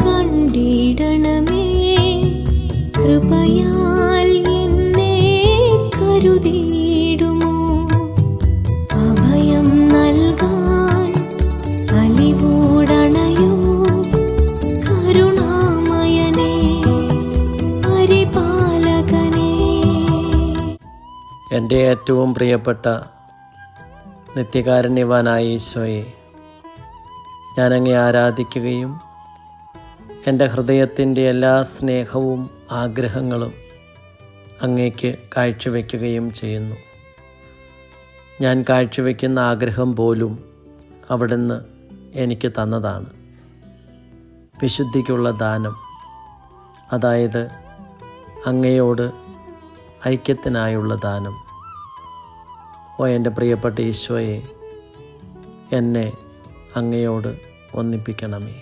കണ്ടിടണമേ. കൃപയാൽ അഭയം നൽകാൻ എന്റെ ഏറ്റവും പ്രിയപ്പെട്ട നിത്യകാരുണ്യവാനായ ഈശോയെ ഞാനങ്ങെ ആരാധിക്കുകയും എന്റെ ഹൃദയത്തിന്റെ എല്ലാ സ്നേഹവും ആഗ്രഹങ്ങളും അങ്ങേക്ക് കാഴ്ചവെക്കുകയും ചെയ്യുന്നു. ഞാൻ കാഴ്ചവെക്കുന്ന ആഗ്രഹം പോലും അവിടുന്ന് എനിക്ക് തന്നതാണ്. വിശുദ്ധിക്കുള്ള ദാനം അതായത് അങ്ങയോട് ഐക്യത്തിനായുള്ള ദാനം. ഓ എന്റെ പ്രിയപ്പെട്ട ഈശോയെ എന്നെ അങ്ങയോട് ഒന്നിപ്പിക്കണമേ.